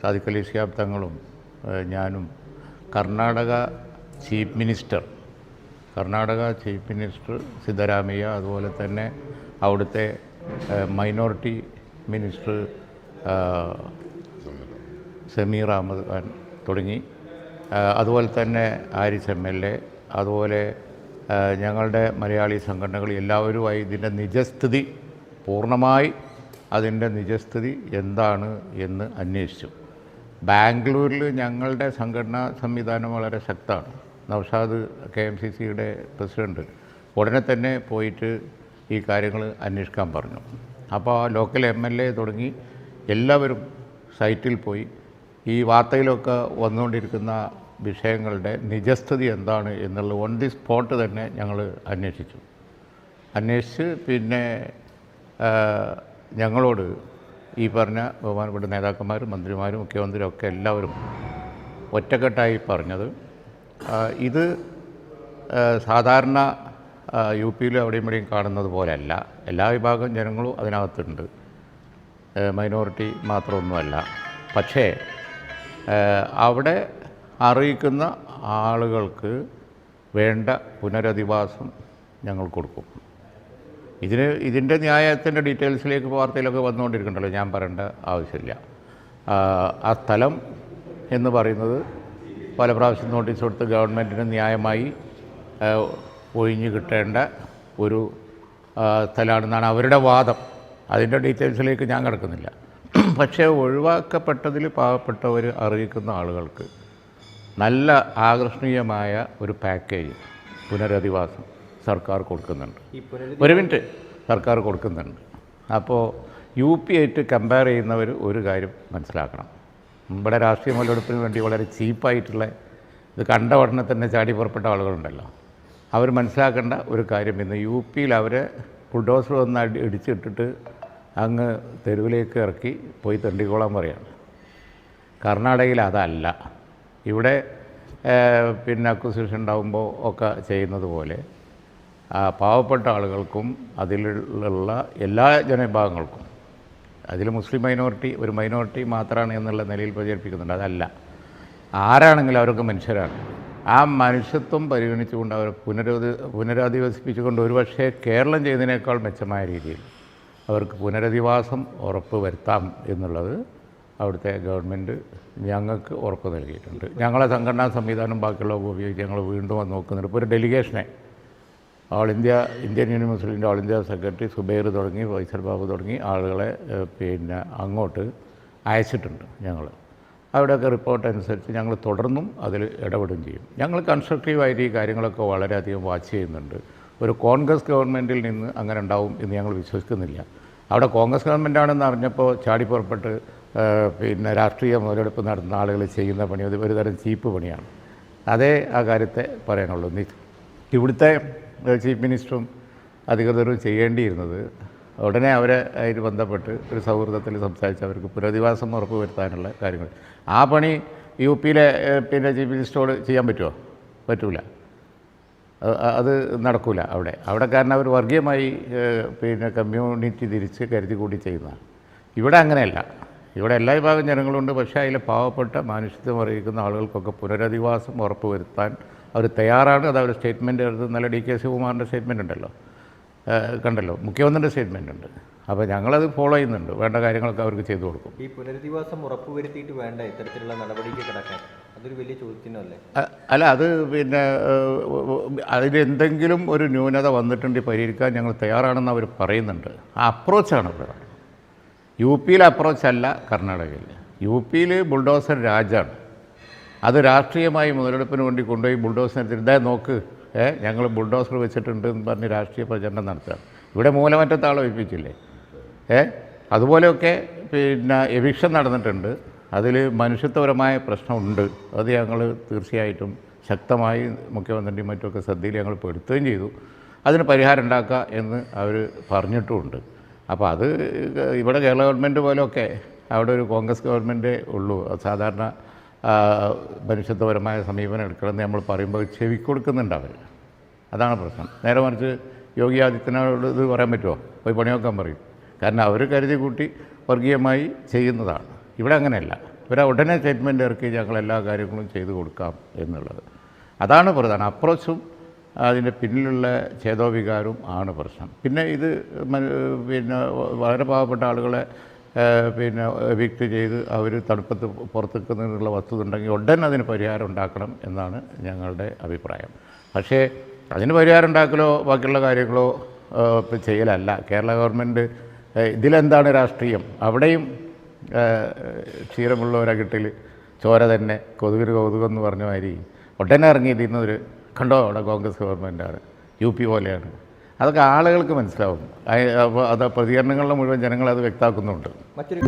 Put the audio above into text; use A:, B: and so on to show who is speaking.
A: സാദിഖ് ഷിയാബ് തങ്ങളും ഞാനും Karnataka chief minister Karnataka chief minister Siddaramaiah അതുപോലെ തന്നെ അവിടുത്തെ മൈനോറിറ്റി മിനിസ്റ്റർ സമീർ അഹമ്മദ് ഖാൻ തുടങ്ങി. അതുപോലെ തന്നെ ആരിസ് എം എൽ എ അതുപോലെ ഞങ്ങളുടെ മലയാളി സംഘടനകൾ എല്ലാവരുമായി ഇതിന്റെ നിജസ്ഥിതി പൂർണമായി അതിന്റെ നിജസ്ഥിതി എന്താണ് എന്ന് അന്വേഷിച്ചു. ബാംഗ്ലൂരിൽ ഞങ്ങളുടെ സംഘടനാ സംവിധാനം വളരെ ശക്തമാണ്. നൗഷാദ് കെ എം സി സിയുടെ പ്രസിഡന്റ് ഉടനെ തന്നെ പോയിട്ട് ഈ കാര്യങ്ങൾ അന്വേഷിക്കാൻ പറഞ്ഞു. അപ്പോൾ ലോക്കൽ എം എൽ എ തുടങ്ങി എല്ലാവരും സൈറ്റിൽ പോയി. ഈ വാർത്തയിലൊക്കെ വന്നുകൊണ്ടിരിക്കുന്ന വിഷയങ്ങളുടെ നിജസ്ഥിതി എന്താണ് എന്നുള്ള ഓൺ ദി സ്പോട്ട് തന്നെ ഞങ്ങൾ അന്വേഷിച്ചു. അന്വേഷിച്ച് പിന്നെ ഞങ്ങളോട് ഈ പറഞ്ഞ ബഹുമാനപ്പെട്ട നേതാക്കന്മാരും മന്ത്രിമാരും മുഖ്യമന്ത്രിയും ഒക്കെ എല്ലാവരും ഒറ്റക്കെട്ടായി പറഞ്ഞത്. ഇത് സാധാരണ യു പിയിലും അവിടെയും ഇവിടെയും കാണുന്നത് പോലെയല്ല. എല്ലാ വിഭാഗം ജനങ്ങളും അതിനകത്തുണ്ട്. മൈനോറിറ്റി മാത്രമൊന്നുമല്ല. പക്ഷേ അവിടെ അറിയിക്കുന്ന ആളുകൾക്ക് വേണ്ട പുനരധിവാസം ഞങ്ങൾ കൊടുക്കും. ഇതിന് ഇതിന്റെ ന്യായത്തിന്റെ ഡീറ്റെയിൽസിലേക്ക് വാർത്തയിലൊക്കെ വന്നുകൊണ്ടിരിക്കണ്ടല്ലോ ഞാൻ പറയേണ്ട ആവശ്യമില്ല. ആ, സ്ഥലം എന്ന് പറയുന്നത് പല പ്രാവശ്യം നോട്ടീസ് കൊടുത്ത് ഗവൺമെന്റിന് ന്യായമായി ഒഴിഞ്ഞു കിട്ടേണ്ട ഒരു സ്ഥലമാണെന്നാണ് അവരുടെ വാദം. അതിന്റെ ഡീറ്റെയിൽസിലേക്ക് ഞാൻ കിടക്കുന്നില്ല. പക്ഷേ ഒഴിവാക്കപ്പെട്ടതിൽ പാവപ്പെട്ടവർ അറിയിക്കുന്ന ആളുകൾക്ക് നല്ല ആകർഷണീയമായ ഒരു പാക്കേജ് പുനരധിവാസം. സർക്കാർ കൊടുക്കുന്നുണ്ട്. ഒരു മിനിറ്റ്. സർക്കാർ കൊടുക്കുന്നുണ്ട്. അപ്പോൾ യു പി ആയിട്ട് കമ്പയർ ചെയ്യുന്നവർ ഒരു കാര്യം മനസ്സിലാക്കണം. നമ്മുടെ രാഷ്ട്രീയ മുതലെടുപ്പിന് വേണ്ടി വളരെ ചീപ്പായിട്ടുള്ള ഇത് കണ്ട ഉടനെ തന്നെ ചാടി പുറപ്പെട്ട ആളുകളുണ്ടല്ലോ. അവർ മനസ്സിലാക്കേണ്ട ഒരു കാര്യം ഇന്ന് യു പിയിൽ അവരെ ബുൾഡോസർ വന്ന് അടി ഇടിച്ചിട്ടിട്ട് അങ്ങ് തെരുവിലേക്ക് ഇറക്കി പോയി തെണ്ടിക്കോളാൻ പറയാണ്. കർണാടകയിൽ അതല്ല. ഇവിടെ പിന്നെ അക്വസിഷൻ ഉണ്ടാകുമ്പോൾ ഒക്കെ ചെയ്യുന്നത് പോലെ പാവപ്പെട്ട ആളുകൾക്കും അതിലുള്ള എല്ലാ ജനവിഭാഗങ്ങൾക്കും അതിൽ മുസ്ലിം മൈനോറിറ്റി ഒരു മൈനോറിറ്റി മാത്രമാണ് എന്നുള്ള നിലയിൽ പ്രചരിപ്പിക്കുന്നുണ്ട്. അതല്ല. ആരാണെങ്കിലും അവരൊക്കെ മനുഷ്യരാണ്. ആ മനുഷ്യത്വം പരിഗണിച്ചുകൊണ്ട് അവർ പുനരധി പുനരധിവസിപ്പിച്ചുകൊണ്ട് ഒരുപക്ഷെ കേരളം ചെയ്തതിനേക്കാൾ മെച്ചമായ രീതിയിൽ അവർക്ക് പുനരധിവാസം ഉറപ്പ് വരുത്താം എന്നുള്ളത് അവിടുത്തെ ഗവൺമെന്റ് ഞങ്ങൾക്ക് ഉറപ്പ് നൽകിയിട്ടുണ്ട്. ഞങ്ങളെ സംഘടനാ സംവിധാനം ബാക്കിയുള്ള ഉപയോഗിച്ച് ഞങ്ങൾ വീണ്ടും വന്ന് നോക്കുന്നുണ്ട്. ഇപ്പോൾ ഒരു ഡെലിഗേഷനെ ഓൾ ഇന്ത്യ ഇന്ത്യൻ യൂണിയൻ മുസ്ലിമിന്റെ ആൾ ഇന്ത്യ സെക്രട്ടറി സുബൈർ തുടങ്ങി ഫൈസൽ ബാബു തുടങ്ങി ആളുകളെ പിന്നെ അങ്ങോട്ട് അയച്ചിട്ടുണ്ട് ഞങ്ങൾ അവിടെയൊക്കെ റിപ്പോർട്ട് അനുസരിച്ച് ഞങ്ങൾ തുടർന്നും അതിൽ ഇടപെടുകയും ചെയ്യും. ഞങ്ങൾ കൺസ്ട്രക്റ്റീവായിട്ട് ഈ കാര്യങ്ങളൊക്കെ വളരെയധികം വാച്ച് ചെയ്യുന്നുണ്ട്. ഒരു കോൺഗ്രസ് ഗവൺമെന്റിൽ നിന്ന് അങ്ങനെ ഉണ്ടാവും എന്ന് ഞങ്ങൾ വിശ്വസിക്കുന്നില്ല. അവിടെ കോൺഗ്രസ് ഗവൺമെന്റാണെന്ന് അറിഞ്ഞപ്പോൾ ചാടി പുറപ്പെട്ട് പിന്നെ രാഷ്ട്രീയ മുതലെടുപ്പ് നടത്തുന്ന ആളുകൾ ചെയ്യുന്ന പണി അത് ഒരു തരം ചീപ്പ് പണിയാണ്. അതേ ആ കാര്യത്തെ പറയാനുള്ളൂ. ഇവിടുത്തെ ചീഫ് മിനിസ്റ്ററും അധികൃതരും ചെയ്യേണ്ടിയിരുന്നത്. ഉടനെ അവരെ അതിൽ ബന്ധപ്പെട്ട് ഒരു സൗഹൃദത്തിൽ സംസാരിച്ച് അവർക്ക് പുനരധിവാസം ഉറപ്പുവരുത്താനുള്ള കാര്യങ്ങൾ. ആ പണി യു പിയിലെ പിന്നെ ചീഫ് മിനിസ്റ്ററോട് ചെയ്യാൻ പറ്റുമോ പറ്റൂല. അത് നടക്കില്ല അവിടെ. അവിടെ കാരണം അവർ വർഗീയമായി പിന്നെ കമ്മ്യൂണിറ്റി തിരിച്ച് കരുതി കൂടി ചെയ്യുന്നതാണ്. ഇവിടെ അങ്ങനെയല്ല. ഇവിടെ എല്ലാ വിഭാഗം ജനങ്ങളുണ്ട്. പക്ഷേ അതിലെ പാവപ്പെട്ട മാനുഷ്യത്വം അറിയിക്കുന്ന ആളുകൾക്കൊക്കെ പുനരധിവാസം ഉറപ്പുവരുത്താൻ അവർ തയ്യാറാണ്. അത് അവർ സ്റ്റേറ്റ്മെന്റ് എടുത്ത് നല്ല ഡി കെ ശിവകുമാറിന്റെ സ്റ്റേറ്റ്മെന്റ് ഉണ്ടല്ലോ. കണ്ടല്ലോ. മുഖ്യമന്ത്രിയുടെ സ്റ്റേറ്റ്മെന്റ് ഉണ്ട്. അപ്പോൾ ഞങ്ങളത് ഫോളോ ചെയ്യുന്നുണ്ട്. വേണ്ട കാര്യങ്ങളൊക്കെ അവർക്ക് ചെയ്തു കൊടുക്കും.
B: ഈ പുനരധിവാസം ഉറപ്പുവരുത്തിയിട്ട് വേണ്ട ഇത്തരത്തിലുള്ള നടപടിക്ക് കിടക്കാൻ? അതൊരു വലിയ ചോദ്യത്തിനല്ലേ?
A: അല്ല അത് പിന്നെ അതിലെന്തെങ്കിലും ഒരു ന്യൂനത വന്നിട്ടുണ്ട് പരിഹരിക്കാൻ ഞങ്ങൾ തയ്യാറാണെന്ന് അവർ പറയുന്നുണ്ട്. ആ അപ്രോച്ചാണ് ഇവിടെ യു പിയിലെ അപ്രോച്ചല്ല കർണാടകയിൽ യു പിയിൽ ബുൾഡോസർ രാജാണ്. അത് രാഷ്ട്രീയമായി മുതലെടുപ്പിന് വേണ്ടി കൊണ്ടുപോയി ബുൾഡോസറിന് നോക്ക് ഏഹ് ഞങ്ങൾ ബുൾഡോസർ വെച്ചിട്ടുണ്ട് എന്ന് പറഞ്ഞ് രാഷ്ട്രീയ പ്രചരണം നടത്തുക ഇവിടെ മൂലമറ്റത്താളെ ഒഴിപ്പിച്ചില്ലേ? ഏ അതുപോലെയൊക്കെ പിന്നെ എവിക്ഷൻ നടന്നിട്ടുണ്ട്. അതിൽ മനുഷ്യത്വപരമായ പ്രശ്നമുണ്ട്. അത് ഞങ്ങൾ തീർച്ചയായിട്ടും ശക്തമായി മുഖ്യമന്ത്രിയും മറ്റുമൊക്കെ ശ്രദ്ധയിൽ ഞങ്ങൾ പെടുത്തുകയും ചെയ്തു. അതിന് പരിഹാരം ഉണ്ടാക്കുക എന്ന് അവർ പറഞ്ഞിട്ടുമുണ്ട്. അപ്പോൾ അത് ഇവിടെ കേരള ഗവൺമെന്റ് പോലെയൊക്കെ അവിടെ ഒരു കോൺഗ്രസ് ഗവൺമെന്റേ ഉള്ളൂ. സാധാരണ മനുഷ്യത്വപരമായ സമീപനം എടുക്കണമെന്ന് നമ്മൾ പറയുമ്പോൾ ചെവി കൊടുക്കുന്നുണ്ട് അവർ. അതാണ് പ്രശ്നം. നേരെ മറിച്ച് യോഗി ആദിത്യനാഥോട് ഇത് പറയാൻ പറ്റുമോ? പോയി പണിയൊക്കാൻ പറയും. കാരണം അവർ കരുതി കൂട്ടി വർഗീയമായി ചെയ്യുന്നതാണ്. ഇവിടെ അങ്ങനെയല്ല. ഇവരെ ഉടനെ സ്റ്റേറ്റ്മെന്റ് ഇറക്കി ഞങ്ങൾ എല്ലാ കാര്യങ്ങളും ചെയ്തു കൊടുക്കാം എന്നുള്ളത്. അതാണ് പ്രധാനം. അപ്രോച്ചും അതിന്റെ പിന്നിലുള്ള ചേതോവികാരവും ആണ് പ്രശ്നം. പിന്നെ ഇത് പിന്നെ വളരെ പാവപ്പെട്ട ആളുകളെ പിന്നെ എവിക്ട് ചെയ്ത് അവർ തണുപ്പത്ത് പുറത്തേക്ക് നിന്നുള്ള വസ്തുത ഉണ്ടെങ്കിൽ ഉടൻ അതിന് പരിഹാരം ഉണ്ടാക്കണം എന്നാണ് ഞങ്ങളുടെ അഭിപ്രായം. പക്ഷേ അതിന് പരിഹാരം ഉണ്ടാക്കലോ ബാക്കിയുള്ള കാര്യങ്ങളോ ഇപ്പം ചെയ്യലല്ല. കേരള ഗവൺമെന്റ് ഇതിലെന്താണ് രാഷ്ട്രീയം? അവിടെയും ക്ഷീരമുള്ളവരെ ക്ഷീരമുള്ളവരകിട്ടിൽ ചോര തന്നെ കൊതുകിന് കൊതുകെന്ന് പറഞ്ഞ മാതിരി ഉടനെ ഇറങ്ങി ഇറങ്ങിയിരിക്കുന്നൊരു കണ്ടോ അവിടെ കോൺഗ്രസ് ഗവൺമെന്റാണ്? യു പി പോലെയാണ്. അതൊക്കെ ആളുകൾക്ക് മനസ്സിലാവും അത് പ്രതികരണങ്ങളിലെ മുഴുവൻ ജനങ്ങൾ അത് വ്യക്തമാക്കുന്നുണ്ട്.
B: മറ്റൊരു